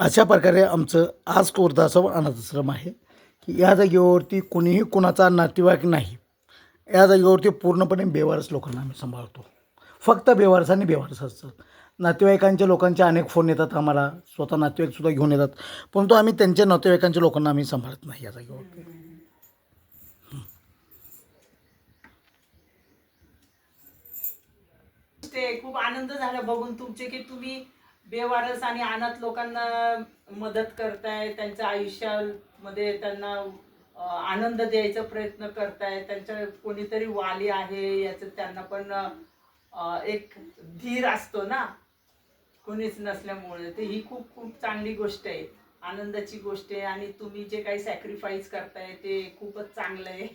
अशा प्रकारे आमचं आज कोरदासव अनाथाश्रम आहे की या जागेवरती कोणीही कुणाचा नातेवाईक नाही. या जागेवरती पूर्णपणे बेवारस लोकांना आम्ही सांभाळतो. फक्त बेवारस आणि बेवारस असतात नातेवाईकांच्या लोकांचे अनेक फोन येतात आम्हाला स्वतः नातेवाईकसुद्धा घेऊन येतात. परंतु आम्ही त्यांच्या नातेवाईकांच्या लोकांना आम्ही सांभाळत नाही या जागेवरती. ते खूप आनंद झाला बघून तुमचे की तुम्ही बेवारस आणि अनाथ लोकांना मदत करताय त्यांच्या आयुष्यामध्ये त्यांना आनंद द्यायचा प्रयत्न करताय त्यांच्या कोणीतरी वाली आहे याचं त्यांना पण एक धीर असतो ना? कोणीच नसल्यामुळे. ते ही खूप खूप चांगली गोष्ट आहे. आनंदाची गोष्ट आहे आणि तुम्ही जे काही सॅक्रिफाईस करताय ते खूपच चांगलं आहे.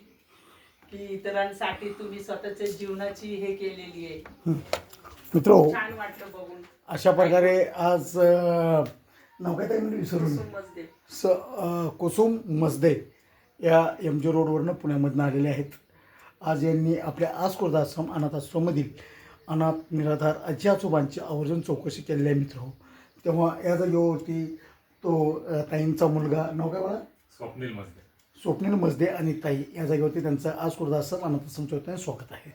की इतरांसाठी तुम्ही स्वतःच्या जीवनाची हे केलेली आहे. छान वाटलं बघून. अशा प्रकारे आज नाव काय विसरून? स कुसुम मसदे या एम जी रोडवरनं पुण्यामधनं आलेले आहेत. आज यांनी आपल्या आस्कुर्द आश्रम अनाथ आश्रममधील अनाथ निराधार आजी आजोबांची आवर्जून चौकशी केलेली आहे मित्र. तेव्हा या जागेवरती तो ताईंचा मुलगा नाव काय मला स्वप्नील मजले स्वप्नील मसदे आणि ताई या जागेवरती त्यांचं आस्कुर्द आश्रम अनाथ आश्रमच्या वतीने स्वागत आहे.